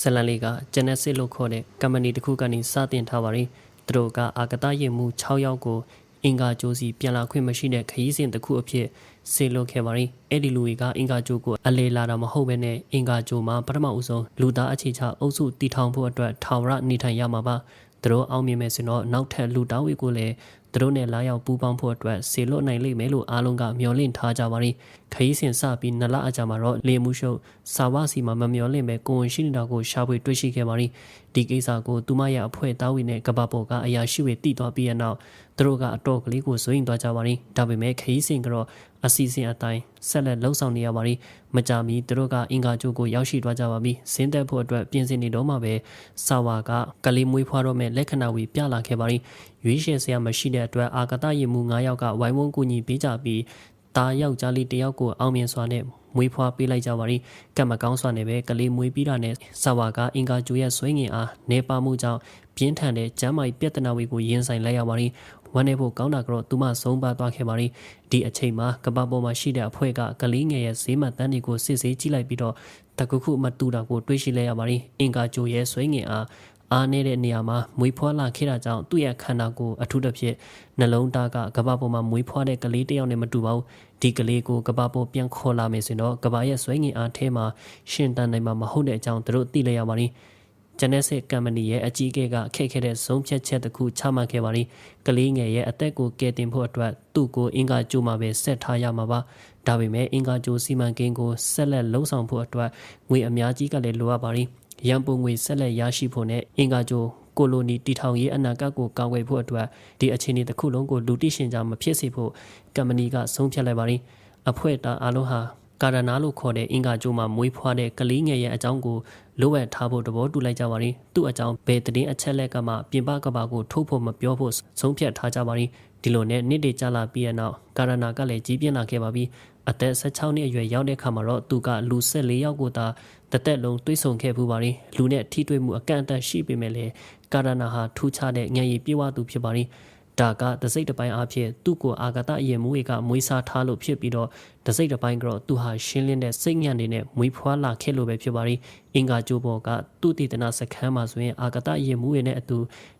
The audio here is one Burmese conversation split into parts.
ဇလန်လေးကဂျန်နက်စစ်လို့ခေါ်တဲ့ကမ္ပဏီတစ်ခုကနေစတင်ထားပါတယ်သူတို့ကအာကတရင်မှု6ယောက်ကိုအင်္ဂါကြိုးစီပြန်လာခွင့်မရှိတဲ့ခရီးစဉ်တစ်ခုအဖြစ်ဆေလွတ်ခဲ့ပါတယ်အဲ့ဒီလူတွေကအင်္ဂါကြိုးကိုအလေလာတာမဟုတ်ဘဲနဲ့အင်္ဂါကြိုးမှာပထမဦးဆုံးလူသားအခြေချအုပ်စုတည်ထောင်ဖို့အတွက်ထာဝရနေထိုင်ရမှာပါသူတို့အောင်မြင်မယ်ဆိုတော့နောက်ထပ်လူတောင်းဝေကိုလည်း သူတို့နဲ့လာရောက်ပူးပေါင်းဖို့အတွက်ဆေလွတ်နိုင်လိမ့်မယ်လို့အားလုံးကမျှော်လင့်ထားကြပါတယ်ခရီးစဉ်စပြီးနလအကြာမှာတော့လေမှုရှုပ်စာဝစီမှာမမျှော်လင့်ပဲကိုဝင်ရှိနေတာကိုရှာဖွေတွေ့ရှိခဲ့ပါတယ်ဒီကိစ္စကိုသူမရဲ့အဖွဲ့သားဝင်နဲ့ကပပေါ်ကအရာရှိတွေတည်သွားပြီးတဲ့နောက်သူတို့ကအတော်ကလေးကိုစိုးရင်သွားကြပါတယ်ဒါပေမဲ့ခရီးစဉ်ကတော့အစီအစဉ်အတိုင်းဆက်လက်လှုပ်ဆောင်နေရပါတယ်မကြမီသူတို့ကအင်္ဂါကျိုးကိုရောက်ရှိသွားကြပါပြီစင်းသက်ဖို့အတွက်ပြင်ဆင်နေတော့မှပဲဆာဝါကကလေးမွေးဖွားတော့မဲ့လက္ခဏာဝီပြလာခဲ့ပါတယ်ရွေးချယ်စရာမရှိတဲ့အတွက်အာကတရင်မှု9ယောက်ကဝိုင်းဝန်းကူညီပေးကြပြီးတာယောက်ျားလေးတယောက်ကိုအောင်မြင်စွာနဲ့ မွေးဖွားပေးလိုက်ကြပါရီကံမကောင်းစွာနဲ့ပဲကလေးမွေးပြီးတာနဲ့ဆာဝါကအင်္ဂါကျိုးရဲ့ဆွေးငင်အားနေပါမှုကြောင့်ပြင်းထန်တဲ့ကျမ်းမာရေးပြဿနာတွေကိုရင်ဆိုင်လိုက်ရပါရီဝမ်းနေဖို့ကောင်းတာကတော့သူမဆုံးပါသွားခဲ့ပါရီဒီအချိန်မှာကပ္ပပေါ်မှာရှိတဲ့အဖွဲ့ကကလေးငယ်ရဲ့ဈေးမှတ်တန်းတွေကိုစစ်ဆေးကြည့်လိုက်ပြီးတော့တခုခုမတူတာကိုတွေးရှိလိုက်ရပါရီအင်္ဂါကျိုးရဲ့ဆွေးငင်အား အားနေတဲ့နေရာမှာမွေးဖွားလာခဲ့တာကြောင့်သူ့ရဲ့ခန္ဓာကိုယ်အထူးသဖြင့်နှလုံးသားကကဘာပေါ်မှာမွေးဖွားတဲ့ကလေးတစ်ယောက်နဲ့မတူပါဘူးဒီကလေးကိုကဘာပေါ်ပြန်ခေါ်လာမယ်ဆိုတော့ကဘာရဲ့ဆွဲငင်အားထဲမှာရှင်တန်နိုင်မှာမဟုတ်တဲ့အကြောင်းသူတို့သိလိုက်ရပါလိမ့်ဂျန်နက်စစ်ကမ်ပဏီရဲ့အကြီးအကဲကအခက်ခဲတဲ့ဆုံးဖြတ်ချက်တစ်ခုချမှတ်ခဲ့ပါလိမ့်ကလေးငယ်ရဲ့အသက်ကိုကယ်တင်ဖို့အတွက်သူ့ကိုအင်္ဂါကျိုးမှာပဲဆက်ထားရမှာပါဒါပေမဲ့အင်္ဂါကျိုးစီမံကိန်းကိုဆက်လက်လှုပ်ဆောင်ဖို့အတွက်ငွေအများကြီးကလည်းလိုအပ်ပါလိမ့် ရန်ပုံငွေဆက်လက်ရရှိဖို့နဲ့အင်္ဂါကျိုးကိုလိုနီတီထောင်ရေးအနာဂတ်ကိုကာကွယ်ဖို့အတွက်ဒီအခြေအနေတစ်ခုလုံးကိုလူသိရှင်ကြားမဖြစ်စေဖို့ကမ္ပဏီကဆုံးဖြတ်လိုက်ပါသည်အဖွဲ့သားအားလုံးဟာကာရနာလို့ခေါ်တဲ့အင်္ဂါကျိုးမှာမွေးဖွားတဲ့ကလေးငယ်ရဲ့အကြောင်းကိုလိုအပ်ထားဖို့တဘောတူလိုက်ကြပါသည်သူ့အကြောင်းဘယ်တည်င်းအချက်လက်ကမှပြင်ပကဘာကိုထုတ်ဖို့မပြောဖို့ဆုံးဖြတ်ထားကြပါသည်ဒီလိုနဲ့နှစ်တည်ကြလာပြီးတဲ့နောက်ကာရနာကလည်းကြီးပြင်းလာခဲ့ပါပြီအသက်16နှစ်အရွယ်ရောက်တဲ့ခါမှာတော့သူကလူ14ယောက်ကိုသာ တသက်လုံးတွေးဆုံခဲ့ပူပါရီလူနဲ့ထိတွေ့မှုအကန့်အသတ်ရှိပေမဲ့လည်းကာရနာဟာထူးခြားတဲ့ဉာဏ်ရည်ပြေဝသူဖြစ်ပါရီဒါကတစိတ်တစ်ပိုင်းအဖြစ်သူ့ကိုအာဂတအရင်မွေးကမွေးစားထားလို့ဖြစ်ပြီးတော့တစိတ်တစ်ပိုင်းကတော့သူဟာရှင်းလင်းတဲ့စိတ်ညံ့နေတဲ့မွေးဖွားလာခဲ့လို့ပဲဖြစ်ပါရီအင်္ဂါကျိုးပေါ်ကသူ့တည်တနာစခန်းမှာဆိုရင်အာဂတအရင်မွေးနဲ့အတူ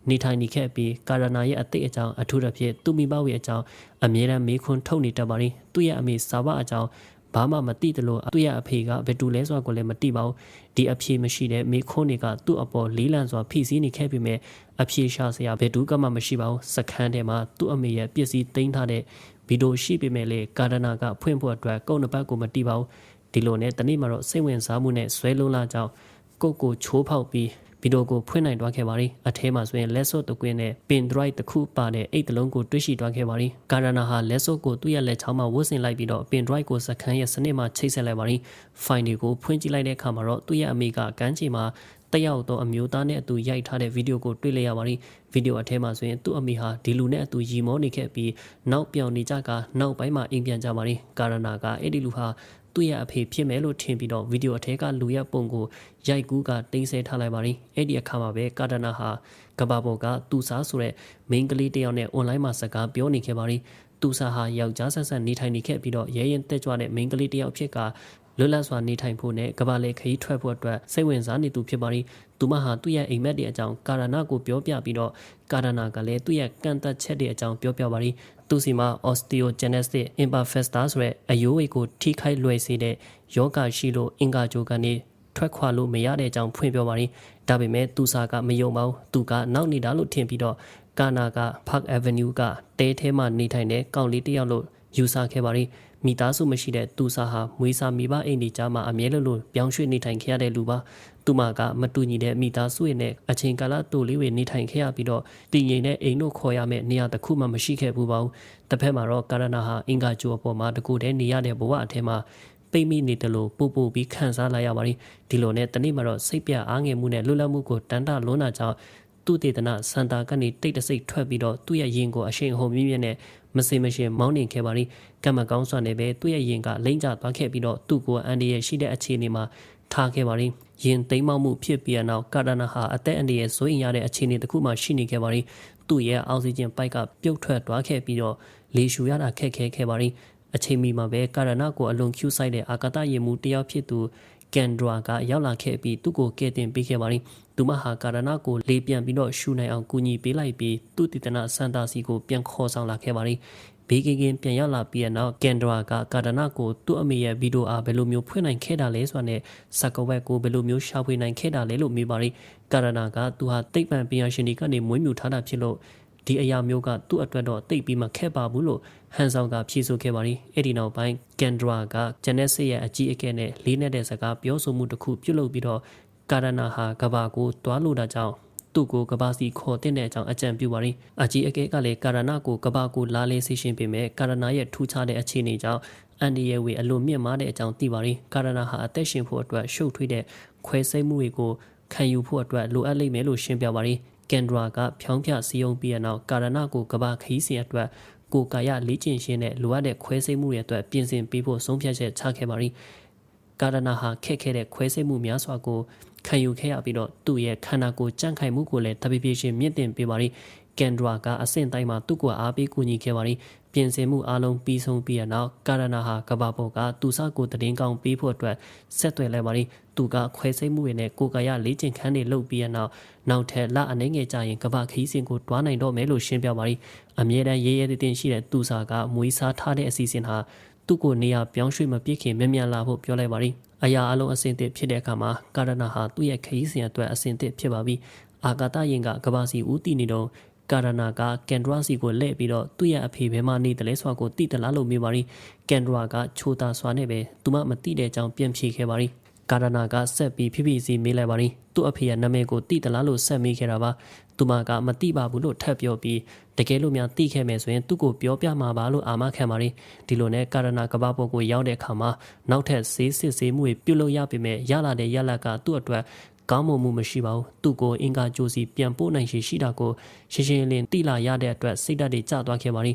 နေထိုင်နေခဲ့ပြီးကာရနာရဲ့အသိအကြောင်းအထူးသဖြင့်သူမိဘဝေအကြောင်းအမြဲတမ်းမေးခွန်းထုတ်နေတတ်ပါရီသူ့ရဲ့အမေစာဝအကြောင်း ဘာမှမသိတယ်လို့သူ့ရဲ့အဖေကဘယ်တူလဲဆိုတာကိုလည်းမသိပါဘူးဒီအဖြေမရှိတဲ့မိခွန်းတွေကသူ့အပေါ်လေးလံစွာဖိစီးနေခဲ့ပေမဲ့အဖြေရှာစရာဘယ်သူကမှမရှိပါဘူးစခန်းထဲမှာသူ့အမေရဲ့ပစ္စည်းသိမ်းထားတဲ့ဗီဒီယိုရှိပေမဲ့လေကာဒနာကဖွင့်ဖို့အတွက်ကုန်းတစ်ပတ်ကိုမတီးပါဘူးဒီလိုနဲ့တနေ့မှာတော့စိတ်ဝင်စားမှုနဲ့ဆွဲလုံးလာကြောင်းကိုကိုချိုးဖောက်ပြီး ဗီဒီယိုကိုဖွင့်နိုင်သွားခဲ့ပါရီအထဲမှာဆိုရင်လက်စော့တကွင်းနဲ့ပင် drive တစ်ခုပါတဲ့အိတ်တလုံးကိုတွေ့ရှိသွားခဲ့ပါရီကာရနာဟာလက်စော့ကိုသူ့ရဲ့လက်ချောင်းမှာဝတ်ဆင်လိုက်ပြီးတော့ပင် drive ကိုစခန်းရဲ့စနစ်မှာချိတ်ဆက်လိုက်ပါရီဖိုင်တွေကိုဖွင့်ကြည့်လိုက်တဲ့အခါမှာတော့သူ့ရဲ့အမိကကန်းချီမှာတယောက်တော့အမျိုးသားနဲ့အတူရိုက်ထားတဲ့ဗီဒီယိုကိုတွေ့လိုက်ရပါရီဗီဒီယိုအထဲမှာဆိုရင်သူ့အမိဟာဒီလူနဲ့အတူရီမောနေခဲ့ပြီးနောက်ပြောင်နေကြကနောက်ပိုင်းမှာအိမ်ပြန်ကြပါရီကာရနာကအဲ့ဒီလူဟာ သူ့ရဲ့အဖေဖြစ်မယ်လို့ထင်ပြီးတော့ဗီဒီယိုအထက်ကလူရဲ့ပုံကိုရိုက်ကူးကတင်ဆက်ထားလိုက်ပါရီအဲ့ဒီအခါမှာပဲကာဒနာဟာကဘာဘောကသူစားဆိုတဲ့မိန်းကလေးတယောက်နဲ့အွန်လိုင်းမှာစကားပြောနေခဲ့ပါရီသူစားဟာယောက်ျားဆက်ဆက်နေထိုင်နေခဲ့ပြီးတော့ရဲရင်တက်ကြွတဲ့မိန်းကလေးတယောက်ဖြစ်ကလွတ်လပ်စွာနေထိုင်ဖို့နဲ့ကဘာလေခရီးထွက်ဖို့အတွက်စိတ်ဝင်စားနေသူဖြစ်ပါရီသူမဟာသူ့ရဲ့အိမ်မက်တွေအကြောင်းကာရနာကိုပြောပြပြီးတော့ကာရနာကလည်းသူ့ရဲ့ကန့်သက်ချက်တွေအကြောင်းပြောပြပါရီ သူစီမှာ osteogenesis imperfecta ဆိုတဲ့အယိုးဝေကိုထိခိုက်လွယ်စေတဲ့ယောဂရှိလို့အင်္ဂါကြိုကနေထွက်ခွာလို့မရတဲ့အကြောင်းဖွင့်ပြောပါရီဒါပေမဲ့သူစာကမယုံပါဘူးသူကနောက်နေတာလို့ထင်ပြီးတော့ကာနာက Park Avenue ကတဲထဲမှာနေထိုင်တဲ့ကောင်လေးတစ်ယောက်လို့ယူဆခဲ့ပါရီ မိသားစုမရှိတဲ့သူစာဟာမွေးစာမိဘအိမ်ဒီကြားမှာအမြဲလိုလိုပြောင်းရွှေ့နေထိုင်ခဲ့ရတဲ့လူပါသူမကမတူညီတဲ့မိသားစုရဲ့နဲ့အချိန်ကာလတူလေးတွေနေထိုင်ခဲ့ရပြီးတော့တည်ငြိမ်တဲ့အိမ်တို့ခေါ်ရမယ့်နေရာတစ်ခုမှမရှိခဲ့ဘူးပါဘူးတစ်ဖက်မှာတော့ကာရနာဟာအင်္ဂါကျိုးအပေါ်မှာတကူတည်းနေရတဲ့ဘဝအထက်မှာပိတ်မိနေတယ်လို့ပို့ပို့ပြီးခံစားလိုက်ရပါလိဒီလိုနဲ့တနေ့မှာတော့စိတ်ပြအားငယ်မှုနဲ့လွတ်လပ်မှုကိုတန်တလွန်းတာကြောင့် သူတေသနာစန်တာကနေတိတ်တဆိတ်ထွက်ပြီးတော့သူ့ရဲ့ရင်ကိုအရှိန်ဟုန်မြင့်မြင့်နဲ့မစင်မရှင်မောင်းနှင်ခဲ့ပါလိကံမကောင်းစွာနဲ့ပဲသူ့ရဲ့ရင်ကလိမ့်ကျသွားခဲ့ပြီးတော့သူ့ကိုအန်ဒီရဲ့ရှိတဲ့အခြေအနေမှာထားခဲ့ပါလိရင်သိမ်းမောက်မှုဖြစ်ပြီးတဲ့နောက်ကာဒနာဟာအသက်အန္တရာယ်ဆိုရင်ရတဲ့အခြေအနေတစ်ခုမှရှိနေခဲ့ပါလိသူ့ရဲ့အောက်ဆီဂျင်ပိုက်ကပြုတ်ထွက်သွားခဲ့ပြီးတော့လေရှူရတာခက်ခဲခဲ့ပါလိအချိန်မီမှာပဲကာရနာကိုအလွန်ကျူးဆိုင်တဲ့အာကာသရေမှုတယောက်ဖြစ်သူ ကန်ဒရာကရောက်လာခဲ့ပြီးသူ့ကိုကယ်တင်ပေးခဲ့ပါတယ်သူမဟာကာရနာကိုလေပြန်ပြီးတော့ရှူနိုင်အောင်ကူညီပေးလိုက်ပြီးသူတည်တနာစန်တာစီကိုပြန်ခေါ်ဆောင်လာခဲ့ပါတယ်ဘေးကင်းကင်းပြန်ရောက်လာပြီးတဲ့နောက်ကန်ဒရာကကာဒနာကိုသူ့အမေရဲ့ဗီဒီယိုအားဘယ်လိုမျိုးဖွင့်နိုင်ခဲ့တာလဲဆိုတာနဲ့စကဝက်ကိုဘယ်လိုမျိုးရှာဖွေနိုင်ခဲ့တာလဲလို့မေးပါတယ်ကာဒနာကသူဟာတိတ်ပံပညာရှင်တွေကနေမွေးမြူထားတာဖြစ်လို့ ဒီအရာမျိုးကသူ့အတွက်တော့တိတ်ပြီးမှခက်ပါဘူးလို့ဟန်ဆောင်ကဖြေဆိုခဲ့ပါတယ်အဲ့ဒီနောက်ပိုင်းကန်ဒရာကဂျန်နက်စစ်ရဲ့အကြီးအကဲနဲ့လေးနက်တဲ့စကားပြောဆိုမှုတစ်ခုပြုလုပ်ပြီးတော့ကာဒနာဟာကဘာကိုတွားလို့တာကြောင့်သူ့ကိုကဘာစီခေါ်တဲ့အကြောင်းအကြံပြုပါရင်းအကြီးအကဲကလည်းကာရနာကိုကဘာကိုလာလေးဆေးရှင်းပေးမယ်ကာရနာရဲ့ထူးခြားတဲ့အခြေအနေကြောင့်အန်ဒီရဲ့ဝေအလိုမြင့်မားတဲ့အကြောင်းသိပါရင်းကာရနာဟာအသက်ရှင်ဖို့အတွက်ရှုပ်ထွေးတဲ့ခွဲစိတ်မှုတွေကိုခံယူဖို့အတွက်လိုအပ်လိမ့်မယ်လို့ရှင်းပြပါရင်း ကန်ဒရာကဖြောင်းပြစီယုံပြီးတဲ့နောက်ကာရနာကိုကဘာခီးစီအတွက်ကိုကာယလေ့ကျင့်ရှင်းတဲ့လိုအပ်တဲ့ခွဲစိတ်မှုတွေအတွက်ပြင်ဆင်ပေးဖို့ဆုံးဖြတ်ချက်ချခဲ့ပါရင်းကာရနာဟာခက်ခဲတဲ့ခွဲစိတ်မှုများစွာကိုခံယူခဲ့ရပြီးတော့သူ့ရဲ့ခန္ဓာကိုယ်ကြန့်ခိုင်မှုကိုလည်းတပိပိရှင်မြင့်တင်ပေးပါရီကန်ဒရာကအဆင့်တိုင်းမှာသူ့ကိုအားပေးကူညီခဲ့ပါရီပြင်ဆင်မှုအလုံးပြီးဆုံးပြီးတဲ့နောက်ကာရနာဟာကဘာပေါ်ကသူစကိုတည်င်းကောင်းပေးဖို့အတွက်ဆက်သွယ်လိုက်ပါရီ သူကခွဲစိတ်မှုတွေနဲ့ကိုကာယလေ့ကျင့်ခန်းတွေလုပ်ပြီးတဲ့နောက်နောက်ထပ်လအနေငယ်ကြရင်ကဘာခီးစင်ကိုတွားနိုင်တော့မယ်လို့ရှင်းပြပါရီအမြဲတမ်းရေးရဲတည်တင်ရှိတဲ့သူစာကမွေးစားထားတဲ့အစီအစဉ်ဟာသူ့ကိုနေရာပြောင်းရွှေ့မပြစ်ခင်မြန်မြန်လာဖို့ပြောလိုက်ပါရီအရာအလုံးအဆင်သင့်ဖြစ်တဲ့အခါမှာကာရနာဟာသူ့ရဲ့ခရီးစဉ်အတွက်အဆင်သင့်ဖြစ်ပါပြီအာကာသယင်ကကဘာစီဦးတည်နေတော့ကာရနာကကန်ဒရာစီကိုလှည့်ပြီးတော့သူ့ရဲ့အဖေဘဲမှနေတယ်လဲဆိုတာကိုသိတယ်လားလို့မေးပါရီကန်ဒရာကချိုတာစွာနဲ့ပဲသူမမသိတဲ့အကြောင်းပြန်ဖြေခဲ့ပါရီ ကာရနာကဆက်ပြီးဖိဖိစီမေးလိုက်ပါရီသူ့အဖေရဲ့နာမည်ကိုသိတယ်လားလို့ဆက်မေးခဲ့တာပါသူမကမသိပါဘူးလို့ထပ်ပြောပြီးတကယ်လို့များသိခဲ့မယ်ဆိုရင်သူ့ကိုပြောပြမှာပါလို့အာမခံပါရီဒီလိုနဲ့ကာရနာကဘာပေါ်ကိုရောက်တဲ့အခါမှာနောက်ထပ်ဈေးစစ်ဈေးမှုတွေပြုတ်လို့ရပေမဲ့ရလာတဲ့ရလကသူ့အတွက်ကောင်းမွန်မှုမရှိပါဘူးသူ့ကိုအင်္ဂါကြိုးစီပြန်ပို့နိုင်ရှိရှိတာကိုရှင်းရှင်းလင်းသိလာရတဲ့အတွက်စိတ်ဓာတ်တွေကျသွားခဲ့ပါရီ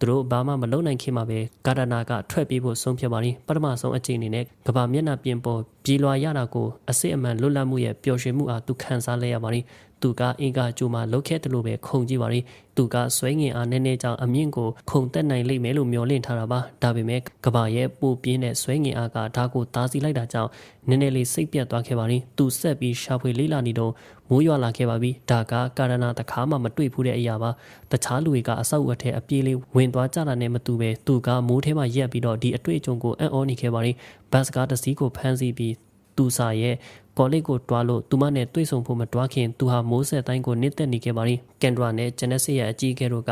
သူတို့ဘာမှမလုပ်နိုင်ခင်မှာပဲကာဒနာကထွက်ပြေးဖို့ဆုံးဖြတ်ပါရင်ပထမဆုံးအချိန်အနေနဲ့ကဘာမျက်နှာပြင်ပေါ်ပြေးလွှာရတာကိုအစစ်အမှန်လွတ်လပ်မှုရဲ့ပျော်ရွှင်မှုအားသူခံစားလဲရပါရင် သူကအင်္ဂါကြိုမှာလုတ်ခဲ့တယ်လို့ပဲခုံကြည့်ပါရင်သူကဆွဲငင်အားနည်းနည်းကြောင့်အမြင့်ကိုခုံတက်နိုင်လိမ့်မယ်လို့မျှော်လင့်ထားတာပါဒါပေမဲ့ကဘာရဲ့ပိုပြင်းတဲ့ဆွဲငင်အားကဒါကိုတားဆီးလိုက်တာကြောင့်နည်းနည်းလေးစိတ်ပြတ်သွားခဲ့ပါရင်သူဆက်ပြီးရှာဖွေလေးလာနေတော့မိုးရွာလာခဲ့ပါပြီဒါကကာရနာတခါမှမတွေ့ဘူးတဲ့အရာပါတခြားလူတွေကအဆောက်အအထက်အပြေးလေးဝင်သွားကြတာနဲ့မတူပဲသူကမိုးထဲမှာရက်ပြီးတော့ဒီအတွေ့အကြုံကိုအံ့ဩနေခဲ့ပါရင်ဘတ်စကားတစ်စီးကိုဖမ်းဆီးပြီး သူစာရဲ့ကော်လိပ်ကိုတွားလို့သူမနဲ့တွေ့ဆုံဖို့မတွားခင်သူဟာမိုးဆက်တိုင်းကိုနစ်သက်နေခဲ့ပါရင်ကန်ဒရာနဲ့ဂျန်နက်စစ်ရဲ့အကြီးအကဲတို့က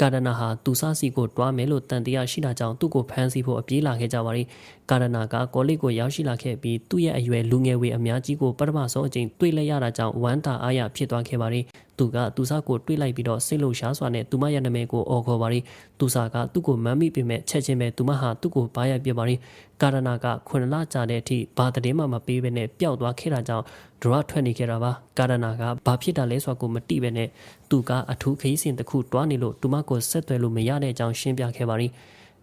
ကာဒနာဟာသူစားစီကိုတွားမယ်လို့တန်တရားရှိတာကြောင့်သူ့ကိုဖမ်းဆီးဖို့အပြေးလာခဲ့ကြပါရင်ကာဒနာကကော်လိပ်ကိုရောက်ရှိလာခဲ့ပြီးသူ့ရဲ့အရွယ်လူငယ်ဝေအများကြီးကိုပထမဆုံးအကြိမ်တွေ့လိုက်ရတာကြောင့်ဝမ်းတာအားရဖြစ်သွားခဲ့ပါရင် သူကသူစားကိုတွေးလိုက်ပြီးတော့စိတ်လှုပ်ရှားစွာနဲ့သူမရဲ့နာမည်ကိုအော်ခေါ်ပါရီသူစားကသူ့ကိုမမ်းမိပေမဲ့ချက်ချင်းပဲသူမဟာသူ့ကိုပါရပြပါရီကာရနာကခွန်လကြာတဲ့အထိဘာတည်မှမပေးဘဲနဲ့ပျောက်သွားခဲ့တာကြောင့်ဒရထွက်နေခဲ့တာပါကာရနာကဘာဖြစ်တာလဲဆိုတာကိုမတိပဲနဲ့သူကအထူးခရီးစဉ်တစ်ခုတွားနေလို့သူမကိုဆက်သွယ်လို့မရတဲ့အကြောင်းရှင်းပြခဲ့ပါရီ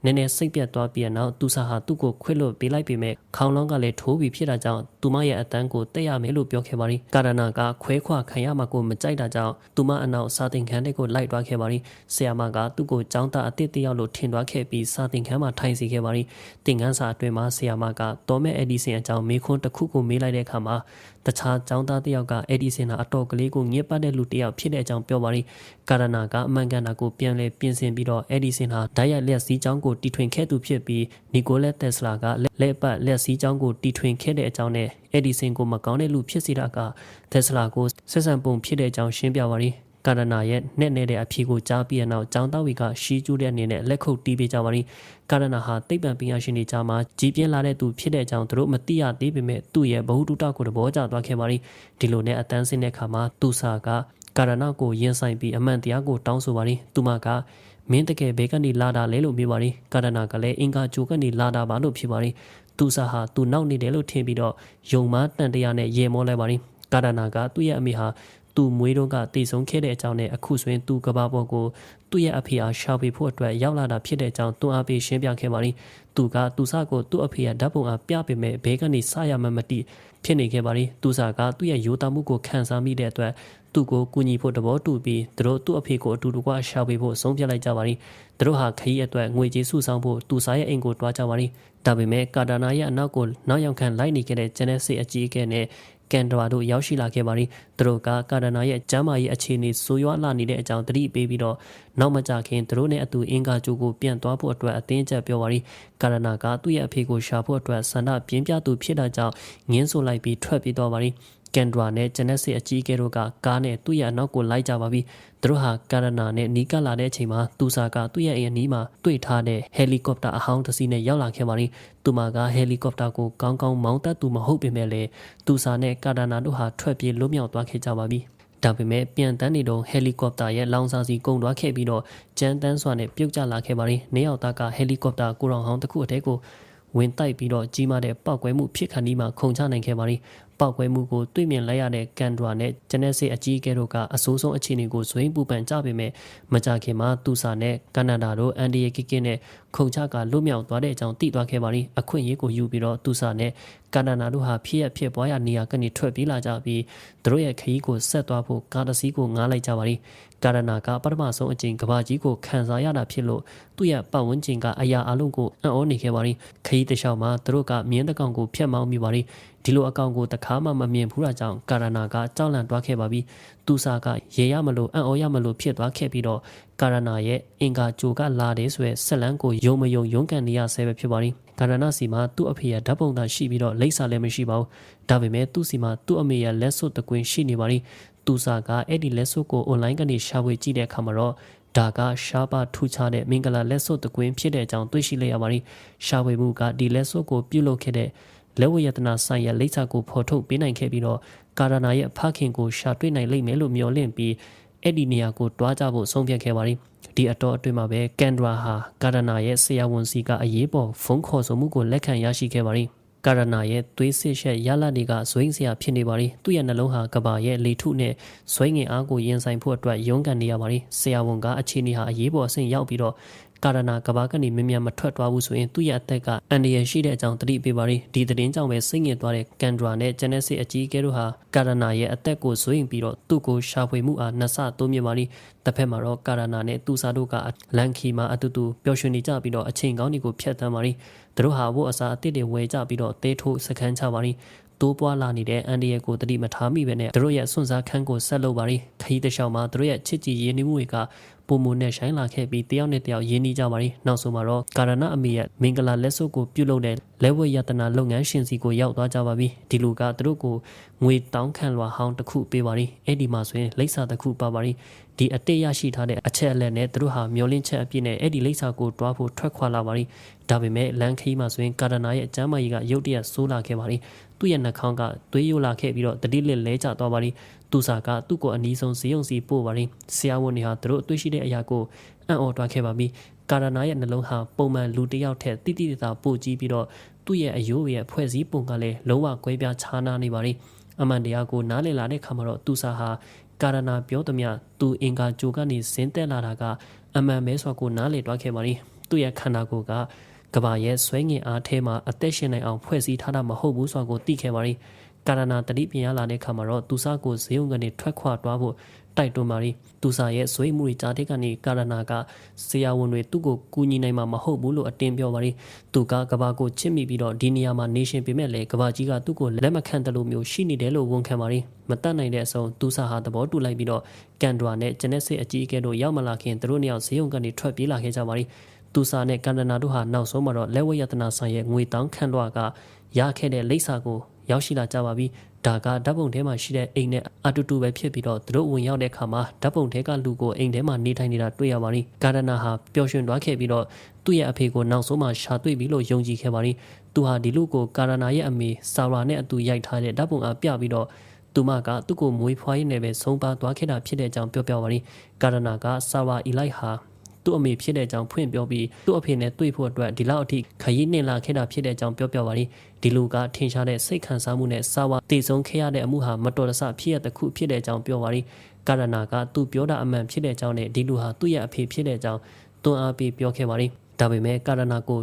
နည်းနည်းစိတ်ပြတ်သွားပြီးနောက်သူစာဟာသူ့ကိုခွင့်လွှတ်ပေးလိုက်ပေမဲ့ခေါင်းလောင်းကလည်းထိုးပြီးဖြစ်တာကြောင့်သူမရဲ့အတန်းကိုတက်ရမယ်လို့ပြောခဲ့ပါရီကာရနာကခွဲခွာခံရမှာကိုမကြိုက်တာကြောင့်သူမအနောက်စာသင်ခန်းတွေကိုလိုက်သွားခဲ့ပါရီဆရာမကသူ့ကိုចောင်းသားအစ်စ်တယောက်လိုထင်သွားခဲ့ပြီးစာသင်ခန်းမှာထိုင်စီခဲ့ပါရီသင်ခန်းစာအတွင်းမှာဆရာမကတော်မဲ့အက်ဒီဆင်အကြောင်းမေးခွန်းတစ်ခုကိုမေးလိုက်တဲ့အခါမှာတခြားចောင်းသားတယောက်ကအက်ဒီဆင်ဟာအတော်ကလေးကိုငှက်ပတ်တဲ့လူတယောက်ဖြစ်တဲ့အကြောင်းပြောပါရီကာရနာကအမှန်ကန်တာကိုပြန်လဲပြင်ဆင်ပြီးတော့အက်ဒီဆင်ဟာဓာတ်ရိုက်လက်စည်းချောင်းကိုတီထွင်ခဲ့သူဖြစ်ပြီးနီကိုလက်တက်စလာကလက်ပတ်လက်စည်းချောင်းကိုတီထွင်ခဲ့တဲ့အကြောင်းနဲ့အက်ဒီဆင်ကိုမကောင်းတဲ့လူဖြစ်စေတာကတက်စလာကိုဆက်ဆံပုံဖြစ်တဲ့အကြောင်းရှင်းပြပါရီကာရနာရဲ့နဲ့နဲ့တဲ့အဖြေကိုကြားပြီးတဲ့နောက်ចောင်းသားဝီကရှီးကျူးတဲ့အနေနဲ့လက်ခုပ်တီးပေးကြပါရီကာရနာဟာတိတ်ပံပညာရှင်တွေကြားမှာကြီးပြင်းလာတဲ့သူဖြစ်တဲ့အကြောင်းသူတို့မသိရသေးပေမဲ့သူ့ရဲ့ဘ ഹു တုတကိုသဘောကျသွားခဲ့ပါရီဒီလိုနဲ့အတန်းစင်းတဲ့အခါမှာသူစာကကာရနာကိုရင်ဆိုင်ပြီးအမှန်တရားကိုတောင်းဆိုပါရီသူမက မင်းတကယ်ဘဲကနေလာတာလဲလို့ပြောပါရီကာရနာကလည်းအင်္ဂါဂျိုကနေလာတာပါလို့ဖြစ်ပါရီသူစာဟာသူနောက်နေတယ်လို့ထင်ပြီးတော့ယုံမားတန်တရားနဲ့ရေမောလိုက်ပါရီကာရနာကသူ့ရဲ့အမိဟာသူမွေးတော့ကတည်ဆုံးခဲ့တဲ့အကြောင်းနဲ့အခုဆိုရင်သူကဘာပေါ်ကိုသူ့ရဲ့အဖေအားရှာပေးဖို့အတွက်ရောက်လာတာဖြစ်တဲ့အကြောင်းတွန်းအားပေးရှင်းပြခဲ့ပါသည်သူကသူစကိုသူ့အဖေရဲ့ဓာတ်ပုံအားပြပေးမယ်ဘေးကနေစရမှမတိဖြစ်နေခဲ့ပါသည်သူစကသူ့ရဲ့ရိုးသားမှုကိုခံစားမိတဲ့အတွက် သူ့ကိုကူညီဖို့တဘောတူပြီးသူတို့သူ့အဖေကိုအတူတကွရှာပေးဖို့ဆုံးဖြတ်လိုက်ကြပါသည်သူတို့ဟာခရီးအတွက်ငွေကြေးစုဆောင်းဖို့သူစားရဲ့အိမ်ကိုတွားကြပါသည်ဒါပေမဲ့ကာတာနာရဲ့အနောက်ကိုနောက်ရောက်ခံလိုက်နေခဲ့တဲ့ဂျန်နက်စစ်အကြီးအကဲနဲ့ကန်ဒရာတို့ရောက်ရှိလာခဲ့ပါသည်သူတို့ကကာဒနာရဲ့ကျမ်းမာရေးအခြေအနေဆိုးရွားလာနေတဲ့အကြောင်းသတိပေးပြီးတော့နောက်မကြခင်သူတို့နဲ့အတူအင်ကာဂျိုကိုပြန်သွားဖို့အတွက်အသင်းချက်ပြောပါသည်ကာဒနာကသူ့ရဲ့အဖေကိုရှာဖို့အတွက်ဆန္ဒပြင်းပြသူဖြစ်တာကြောင့်ငင်းဆိုလိုက်ပြီးထွက်ပြေးသွားပါသည် ကန်ဒရာနဲ့ဂျန်နက်စစ်အကြီးအကဲတို့ကကားနဲ့သူ့ရဲ့အနောက်ကိုလိုက်ကြပါပြီ။သူတို့ဟာကာရနာနဲ့နီးကပ်လာတဲ့အချိန်မှာသူစာကသူ့ရဲ့အိမ်အနီးမှာတွေ့ထားတဲ့ဟယ်လီကော်ပတာအဟောင်းတစ်စီးနဲ့ရောက်လာခဲ့ပါပြီ။သူမကဟယ်လီကော်ပတာကိုကောင်းကောင်းမောင်းတတ်သူမဟုတ်ပေမဲ့လည်းသူစာနဲ့ကာရနာတို့ဟာထွက်ပြေးလွတ်မြောက်သွားခဲ့ကြပါပြီ။ဒါပေမဲ့ပြန်တန်းနေတော့ဟယ်လီကော်ပတာရဲ့လောင်စာစီကုန်သွားခဲ့ပြီးတော့ကြမ်းတမ်းစွာနဲ့ပြုတ်ကျလာခဲ့ပါပြီ။နေရောက်သားကဟယ်လီကော်ပတာကိုရောင်ဟောင်းတစ်ခုအထက်ကိုဝင်တိုက်ပြီးတော့ကြီးမားတဲ့ပောက်ကွဲမှုဖြစ်ခါနီးမှာခုန်ချနိုင်ခဲ့ပါသည် ပောက်ကွဲမှုကိုတွေ့မြင်လိုက်ရတဲ့ကန်ဒရာနဲ့ဂျနက်စစ်အကြီးအကဲတို့ကအဆိုးဆုံးအခြေအနေကိုဇွင်းပူပန်ကြပေမဲ့မကြခင်မှာသူစာနဲ့ကန်နာဒါတို့အန်ဒီယေကီကင်းနဲ့ခုန်ချကလွတ်မြောက်သွားတဲ့အကြောင်းသိသွားခဲ့ပါသည်အခွင့်အရေးကိုယူပြီးတော့သူစာနဲ့ကန်နာနာတို့ဟာဖြစ်ရဖြစ်ပွားရနေရာကနေထွက်ပြေးလာကြပြီးသူတို့ရဲ့ခရီးကိုဆက်သွားဖို့ကားတစ်စီးကိုငားလိုက်ကြပါသည်ကာရနာကပထမဆုံးအကြိမ်ကဘာကြီးကိုခံစားရတာဖြစ်လို့သူ့ရဲ့ပတ်ဝန်းကျင်ကအရာအလုံးကိုအံ့ဩနေခဲ့ပါသည်ခရီးတစ်လျှောက်မှာသူတို့ကမြင်းတကောင်ကိုဖျက်မောင်းမိပါသည်ဒီလိုအကောင်ကိုတခါမှမမြင်ဘူးတာကြောင့်ကာရနာကကြောက်လန့်သွားခဲ့ပါပြီသူစာကရေရမလို့အံ့ဩရမလို့ဖြစ်သွားခဲ့ပြီးတော့ကာရနာရဲ့အင်္ဂါဂျိုကလာတယ်ဆိုရယ်ဆက်လန်းကိုယုံမယုံရုန်းကန်နေရဆဲပဲဖြစ်ပါသည် ကာရနာစီမှာသူ့အဖေရဲ့ဓာတ်ပုံသာရှိပြီးတော့လိပ်စာလည်းမရှိပါဘူးဒါပေမဲ့သူ့စီမှာသူ့အမေရဲ့လက်စွပ်တကွင်းရှိနေပါသည်သူစာကအဲ့ဒီလက်စွပ်ကိုအွန်လိုင်းကနေရှာဖွေကြည့်တဲ့အခါမှာတော့ဒါကရှားပါထူးခြားတဲ့မင်္ဂလာလက်စွပ်တကွင်းဖြစ်တဲ့အကြောင်းသိရှိလိုက်ရပါတယ်။ရှာဖွေမှုကဒီလက်စွပ်ကိုပြုလုပ်ခဲ့တဲ့လက်ဝရတနာဆိုင်ရာလိပ်စာကိုဖော်ထုတ်ပေးနိုင်ခဲ့ပြီးတော့ကာရနာရဲ့ဖခင်ကိုရှာတွေ့နိုင်လိမ့်မယ်လို့မျှော်လင့်ပြီး အဲ့ဒီနေရာကိုတွားကြဖို့ဆုံးဖြတ်ခဲ့ပါတယ်။ဒီအတော်အတွင်းမှာပဲကန်ဒရာဟာကာရနာရဲ့ဆရာဝန်စီကအရေးပေါ်ဖုန်းခေါ်ဆိုမှုကိုလက်ခံရရှိခဲ့ပါတယ်။ ကာရနာရဲ့သွေးစစ်ရှက်ရလတွေကဇွိင်းစရာဖြစ်နေပါရီသူ့ရဲ့နှလုံးဟာကဘာရဲ့လေထုနဲ့ဇွိင်းငင်အားကိုရင်ဆိုင်ဖို့အတွက်ရုန်းကန်နေရပါရီဆရာဝန်ကအခြေအနေဟာအရေးပေါ်အဆင့်ရောက်ပြီးတော့ကာရနာကဘာကနေမမြန်မထွက်သွားဘူးဆိုရင်သူ့ရဲ့အသက်ကအန်ဒီရရှိတဲ့အကြောင်းသတိပေးပါရီဒီသတင်းကြောင့်ပဲစိတ်ငြိမ်သွားတဲ့ကန်ဒရာနဲ့ဂျန်နက်စစ်အကြီးအကဲတို့ဟာကာရနာရဲ့အသက်ကိုစိုးရင်ပြီးတော့သူ့ကိုရှာဖွေမှုအားနှစ်ဆတိုးမြင့်ပါရီတစ်ဖက်မှာတော့ကာရနာနဲ့သူစာတို့ကလန်ခီမှာအတူတူပျော်ရွှင်နေကြပြီးတော့အချိန်ကောင်းတွေကိုဖျက်ဆီးပါရီ သူတို့ဟာဘို့အစာအသစ်တွေဝယ်ကြပြီးတော့တဲထိုးစခန်းချပါရီတိုးပွားလာနေတဲ့အန်ဒီရဲ့ကိုတတိမထားမိပဲနဲ့သူတို့ရဲ့စွန့်စားခန်းကိုဆက်လုပ်ပါရီခရီးတစ်လျှောက်မှာသူတို့ရဲ့ချစ်ကြည်ရင်းနှီးမှုတွေက ပုံမနဲ့ဆိုင်လာခဲ့ပြီးတယောက်နဲ့တယောက်ရင်းနှီးကြပါရီနောက်ဆုံးမှာတော့ကာရဏအမေရဲ့မင်္ဂလာလက်စွပ်ကိုပြုတ်လုပ်တဲ့လက်ဝဲယတနာလုပ်ငန်းရှင်စီကိုရောက်သွားကြပါပြီဒီလူကသူတို့ကိုငွေတောင်းခံလွှာဟောင်းတစ်ခုပေးပါရီအဲ့ဒီမှာဆိုရင်လိပ်စာတစ်ခုပါပါရီဒီအတိတ်ရရှိထားတဲ့အချက်အလက်နဲ့သူတို့ဟာမျောလင့်ချက်အပြည့်နဲ့အဲ့ဒီလိပ်စာကိုတွားဖို့ထွက်ခွာလာပါရီဒါပေမဲ့လန်ခီမှာဆိုရင်ကာရနာရဲ့အကျမ်းမာရေးကရုတ်တရက်ဆိုးလာခဲ့ပါရီသူ့ရဲ့နှာခေါင်းကသွေးယိုလာခဲ့ပြီးတော့တတိလစ်လဲကျသွားပါရီ သူစာကသူ့ကိုအနီးဆုံးဇေယုံစီပို့ပါရီဆရာဝန်တွေဟာသူတို့အတွေ့ရှိတဲ့အရာကိုအံ့ဩတွားခဲ့ပါပြီကာရနာရဲ့နှလုံးဟာပုံမှန်လူတစ်ယောက်ထက်တိတိကျကျပိုကြီးပြီးတော့သူ့ရဲ့အယိုးရဲ့ဖွဲ့စည်းပုံကလည်းလုံးဝကွဲပြားခြားနားနေပါရီအမှန်တရားကိုနားလည်လာတဲ့ခါမှာတော့သူစာဟာကာရနာပြောသမျှသူအင်္ဂါဂျိုကနေဇင်းတက်လာတာကအမှန်ပဲဆိုကိုနားလည်တွားခဲ့ပါရီသူ့ရဲ့ခန္ဓာကိုယ်ကကဘာရဲ့ဆွဲငင်အားထဲမှာအသက်ရှင်နိုင်အောင်ဖွဲ့စည်းထားတာမဟုတ်ဘူးဆိုကိုသိခဲ့ပါရီ ကာရနာတတိပြင်ရလာတဲ့ခါမှာတော့သူစားကိုဇေယုံကနေထွက်ခွာသွားဖို့တိုက်တွန်းပါရီသူစားရဲ့ဇွေးမှုတွေကြားတဲ့ကနေကာရနာကဆရာဝန်တွေသူ့ကိုကူညီနိုင်မှာမဟုတ်ဘူးလို့အတင်းပြောပါရီသူကကဘာကိုချစ်မိပြီးတော့ဒီနေရာမှာနေရှင်ပေမဲ့လည်းကဘာကြီးကသူ့ကိုလက်မခံတယ်လို့မျိုးရှိနေတယ်လို့ဝန်ခံပါရီမတတ်နိုင်တဲ့အဆုံးသူစားဟာသဘောတူလိုက်ပြီးတော့ကန်ဒရာနဲ့ဂျနက်စစ်အကြီးအကဲတို့ရောက်မလာခင်သူတို့နှစ်ယောက်ဇေယုံကနေထွက်ပြေးလာခဲ့ကြပါရီသူစာနဲ့ကန်ဒနာတို့ဟာနောက်ဆုံးမှာတော့လက်ဝဲယတနာဆိုင်ရဲ့ငွေတောင်းခန့်လွှာကရခဲ့တဲ့လိပ်စာကို ရောက်ရှိလာကြပါပြီဒါကဓာတ်ပုံထဲမှာရှိတဲ့အိမ်နဲ့အတူတူပဲဖြစ်ပြီးတော့သူတို့ဝင်ရောက်တဲ့အခါမှာဓာတ်ပုံထဲကလူကိုအိမ်ထဲမှာနေထိုင်နေတာတွေ့ရပါပြီကာဒနာဟာပျော်ရွှင်သွားခဲ့ပြီးတော့သူ့ရဲ့အဖေကိုနောက်ဆုံးမှရှာတွေ့ပြီလို့ယုံကြည်ခဲ့ပါပြီသူဟာဒီလူကိုကာဒနာရဲ့အမေဆာရာနဲ့အတူရိုက်ထားတဲ့ဓာတ်ပုံအားပြပြီးတော့သူမကသူ့ကိုမွေးဖွားရင်းနဲ့ပဲဆုံးပါသွားခဲ့တာဖြစ်တဲ့အကြောင်းပြောပြပါရီကာဒနာကဆာရာအီလိုက်ဟာ သူသူ့အမေဖြစ်တဲ့အကြောင်းဖွင့်ပြောပြီးသူ့အဖေနဲ့တွေ့ဖို့အတွက်ဒီလောက်အထိခရီးနှင်လာခဲ့တာဖြစ်တဲ့အကြောင်းပြောပြပါရီဒီလူကထင်ရှားတဲ့စိတ်ခံစားမှုနဲ့စာဝါတည်ဆုံးခဲ့ရတဲ့အမှုဟာမတော်တဆဖြစ်ရတဲ့ခုဖြစ်တဲ့အကြောင်းပြောပါရီကာရနာကသူပြောတာအမှန်ဖြစ်တဲ့အကြောင်းနဲ့ဒီလူဟာသူ့ရဲ့အဖေဖြစ်တဲ့အကြောင်းတွန်းအားပေးပြောခဲ့ပါရီဒါပေမဲ့ကာရနာကို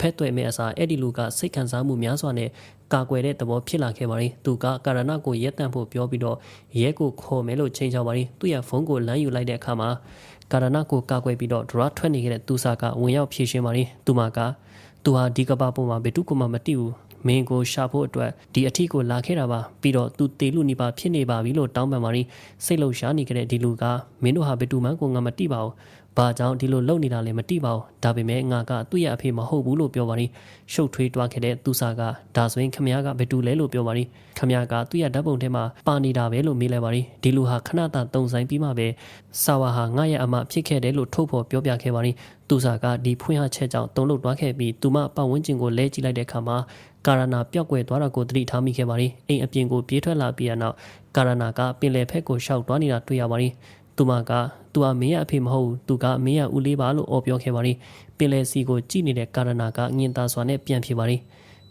ဖက်သွဲ့မဲ့အစားအဲ့ဒီလူကစိတ်ခံစားမှုများစွာနဲ့ကာကွယ်တဲ့သဘောဖြစ်လာခဲ့ပါရီသူကကာရနာကိုရက်တန့်ဖို့ပြောပြီးတော့ရဲကိုခေါ်မယ်လို့ချိန်ချောက်ပါရီသူ့ရဲ့ဖုန်းကိုလမ်းယူလိုက်တဲ့အခါမှာ ကာရနာကိုကာကွယ်ပြီးတော့ဒရာထွက်နေခဲ့တဲ့သူစာကဝင်ရောက်ဖြေရှင်းပါရီသူမကသူဟာဒီကဘာပေါ်မှာဘယ်သူမှမသိဘူး မင်းကိုရှာဖို့အတွက်ဒီအထီကိုလာခဲ့တာပါပြီးတော့သူတေလူနေပါဖြစ်နေပါပြီလို့တောင်းပန်ပါရီစိတ်လှုပ်ရှားနေကြတဲ့ဒီလူကမင်းတို့ဟာဘယ်သူမှကိုငါမတိပါဘူးဘာကြောင့်ဒီလိုလုပ်နေတာလဲမသိပါဘူးဒါပေမဲ့ငါကသူ့ရဲ့အဖေမဟုတ်ဘူးလို့ပြောပါရီရှုပ်ထွေးတွားခဲ့တဲ့သူစာကဒါဆိုရင်ခမ ्या ကဘယ်သူလဲလို့ပြောပါရီခမ ्या ကသူ့ရဲ့ဓာတ်ပုံထဲမှာပါနေတာပဲလို့မေးလိုက်ပါရီဒီလူဟာခဏတာတုံဆိုင်ပြီးမှပဲစာဝါဟာငါရဲ့အမဖြစ်ခဲ့တယ်လို့ထုတ်ဖော်ပြောပြခဲ့ပါရီသူစာကဒီဖွင့်ဟချက်ကြောင့်တုံ့လုတ်တွားခဲ့ပြီးသူမပတ်ဝန်းကျင်ကိုလဲကြည့်လိုက်တဲ့အခါမှာ ကာရနာပျောက်ကွယ်သွားတာကိုသတိထားမိခဲ့ပါရီအိမ်အပြင်ကိုပြေးထွက်လာပြီးတဲ့နောက်ကာရနာကပင်လယ်ဖက်ကိုရှောက်သွားနေတာတွေ့ရပါရီသူမကသူဟာမင်းရဲ့အဖေမဟုတ်ဘူးသူကမင်းရဲ့ဦးလေးပါလို့အော်ပြောခဲ့ပါရီပင်လယ်စီကိုကြည့်နေတဲ့ကာရနာကငင်သားစွာနဲ့ပြန်ဖြစ်ပါရီ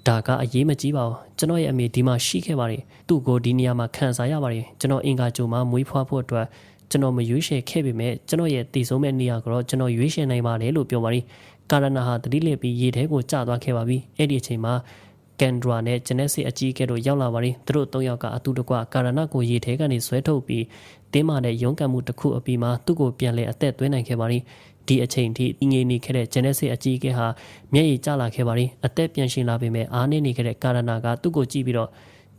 ဒါကအရေးမကြီးပါဘူးကျွန်တော်ရဲ့အမေဒီမှာရှိခဲ့ပါတယ်သူ့ကိုဒီနေရာမှာခံစားရပါတယ်ကျွန်တော်အင်္ဂါကြိုမှာမွေးဖွားဖို့အတွက်ကျွန်တော်မရွေးချယ်ခဲ့ပေမဲ့ကျွန်တော်ရဲ့တည်ဆုံးမဲ့နေရာကတော့ကျွန်တော်ရွေးချယ်နိုင်ပါတယ်လို့ပြောပါရီကာရနာဟာတတိလစ်ပြီးရေထဲကိုကျသွားခဲ့ပါပြီအဲ့ဒီအချိန်မှာ ကန်ဒရာနဲ့ဂျနက်စစ်အကြီးအကဲတို့ရောက်လာပါရီသူတို့၃ယောက်ကအတူတကွကာရနာကိုရေထဲကနေဆွဲထုတ်ပြီးတင်းမာတဲ့ရုန်းကန်မှုတစ်ခုအပြီးမှာသူ့ကိုပြန်လဲအသက်သွင်းနိုင်ခဲ့ပါရီဒီအချိန်ထိငြိမ်နေခဲ့တဲ့ဂျနက်စစ်အကြီးအကဲဟာမျက်ရည်ကျလာခဲ့ပါရီအသက်ပြန်ရှင်လာပေမဲ့အားနေနေခဲ့တဲ့ကာရနာကသူ့ကိုကြည့်ပြီးတော့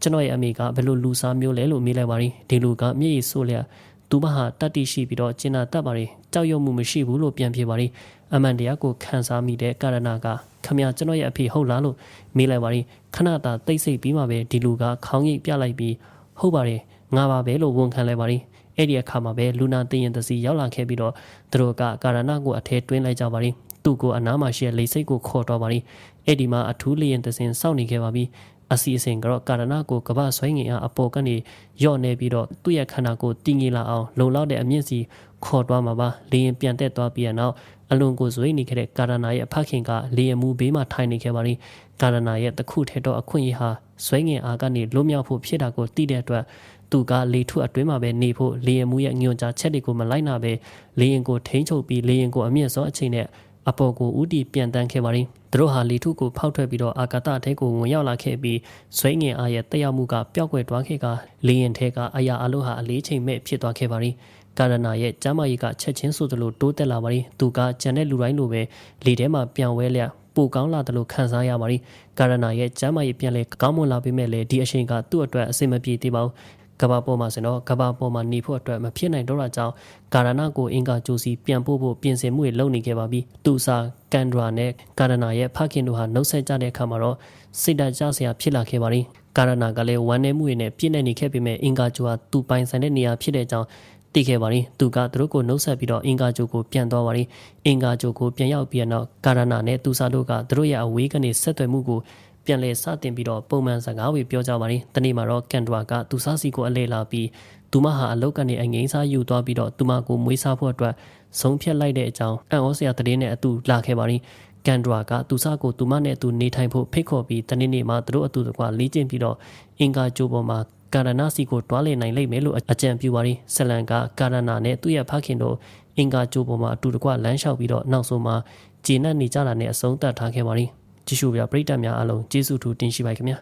ကျွန်တော်ရဲ့အမေကဘယ်လိုလူစားမျိုးလဲလို့မေးလိုက်ပါရီဒီလူကမျက်ရည်ဆိုးလျက် သူမဟာတတ်တိရှိပြီးတော့ကျင်နာတတ်ပါရီကြောက်ရွံ့မှုမရှိဘူးလို့ပြန်ပြေပါရီအမှန်တရားကိုခံစားမိတဲ့ကာရနာကခမရကျွန်တော်ရဲ့အဖေဟုတ်လားလို့မေးလိုက်ပါရီခဏတာတိတ်ဆိတ်ပြီးမှပဲဒီလူကခေါင်းရိပ်ပြလိုက်ပြီးဟုတ်ပါတယ်ငါပါပဲလို့ဝန်ခံလိုက်ပါရီအဲ့ဒီအခါမှာပဲလူနာတင်ရင်တစီရောက်လာခဲ့ပြီးတော့သူတို့ကကာရနာကိုအထဲတွင်းလိုက်ကြပါရီသူ့ကိုအနားမှာရှိတဲ့လိတ်စိတ်ကိုခေါ်တော့ပါရီအဲ့ဒီမှာအထူးလျင်တစင်စောင့်နေခဲ့ပါပြီ အစီအစဉ်ကတော့ကာရနာကိုကပဆွဲငင်အားအပေါ်ကနေယော့နေပြီးတော့သူ့ရဲ့ခန္ဓာကိုတည်ငြိမ်လာအောင်လုံလောက်တဲ့အမြင့်စီခေါ်သွားမှာပါလေရင်ပြန်တက်သွားပြီးနောက်အလွန်ကိုဇွေးနေခဲ့တဲ့ကာရနာရဲ့အဖခင်ကလေရင်မူဘေးမှာထိုင်နေခဲ့ပါလိကာရနာရဲ့တခုထဲတော့အခွင့်အရေးဟာဆွဲငင်အားကနေလွတ်မြောက်ဖို့ဖြစ်တာကိုသိတဲ့အတွက်သူကလေထုအတွင်းမှာပဲနေဖို့လေရင်မူရဲ့ညွန်ကြားချက်တွေကိုမလိုက်နာပဲလေရင်ကိုထိန်းချုပ်ပြီးလေရင်ကိုအမြင့်ဆုံးအချိန်နဲ့ အပေါ်ကိုဥတီပြန်တန်းခဲ့ပါရင်သူတို့ဟာလီထုကိုဖောက်ထွက်ပြီးတော့အာကာသထဲကိုဝင်ရောက်လာခဲ့ပြီးဆွဲငင်အားရဲ့တက်ရောက်မှုကပျောက်ကွယ်သွားခဲ့ကလေရင်ထဲကအရာအလို့ဟာအလေးချိန်မဲ့ဖြစ်သွားခဲ့ပါရင်ကာရနာရဲ့ကျမ်းမာရေးကချက်ချင်းဆိုသလိုတိုးတက်လာပါရင်သူကဂျန်တဲ့လူတိုင်းလိုပဲလေထဲမှာပြန်ဝဲလျက်ပိုကောင်းလာတယ်လို့ခံစားရပါရင်ကာရနာရဲ့ကျမ်းမာရေးပြန်လဲကောင်းမွန်လာပေမဲ့လည်းဒီအချိန်ကသူ့အတွက်အဆင်မပြေသေးပါဘူး ကဘာပေါ်မှာဆိုတော့ကဘာပေါ်မှာနေဖို့အတွက်မဖြစ်နိုင်တော့တာကြောင့်ကာရနာကိုအင်္ဂါဂျိုစီပြန်ပို့ဖို့ပြင်ဆင်မှုတွေလုပ်နေခဲ့ပါပြီသူစာကန်ဒရာနဲ့ကာရနာရဲ့ဖခင်တို့ဟာနှုတ်ဆက်ကြတဲ့အခါမှာတော့စိတ်ဓာတ်ကျစရာဖြစ်လာခဲ့ပါပြီကာရနာကလည်းဝမ်းနည်းမှုတွေနဲ့ပြည့်နေနေခဲ့ပေမဲ့အင်္ဂါဂျိုဟာသူပိုင်ဆိုင်တဲ့နေရာဖြစ်တဲ့အကြောင်းသိခဲ့ပါရင်သူကသူတို့ကိုနှုတ်ဆက်ပြီးတော့အင်္ဂါဂျိုကိုပြန်သွားပါရင်အင်္ဂါဂျိုကိုပြန်ရောက်ပြီးတော့ကာရနာနဲ့သူစာတို့ကသူတို့ရဲ့အဝေးကနေဆက်သွယ်မှုကို ပြန်လဲစတင်ပြီးတော့ပုံမှန်စကားဝေပြောကြပါရင်တနေ့မှာတော့ကန်ဒရာကသူစားစီကိုအလဲလာပြီးသူမဟာအလုတ်ကနေအငိမ့်စားယူသွားပြီးတော့သူမကိုမွေးစားဖို့အတွက်ဆုံးဖြတ်လိုက်တဲ့အကြောင်းအံ့ဩစရာသတင်းနဲ့အတူလာခဲ့ပါရင်ကန်ဒရာကသူစားကိုသူမနဲ့အတူနေထိုင်ဖို့ဖိတ်ခေါ်ပြီးတနေ့နေ့မှာသူတို့အတူတကွလေ့ကျင့်ပြီးတော့အင်္ဂါဂျိုပေါ်မှာကာရနာစီကိုတွားလေနိုင်လိမ့်မယ်လို့အကြံပြုပါရင်ဆလန်ကကာရနာနဲ့သူ့ရဲ့ဖခင်တို့အင်္ဂါဂျိုပေါ်မှာအတူတကွလမ်းလျှောက်ပြီးတော့နောက်ဆုံးမှာဂျေနတ်နေကြတာနဲ့အဆုံးသတ်ထားခဲ့ပါရင် ကြည့်ရှုပြပရိသတ်များအားလုံးကျေးဇူးထူးတင်ရှိပါခင်ဗျာ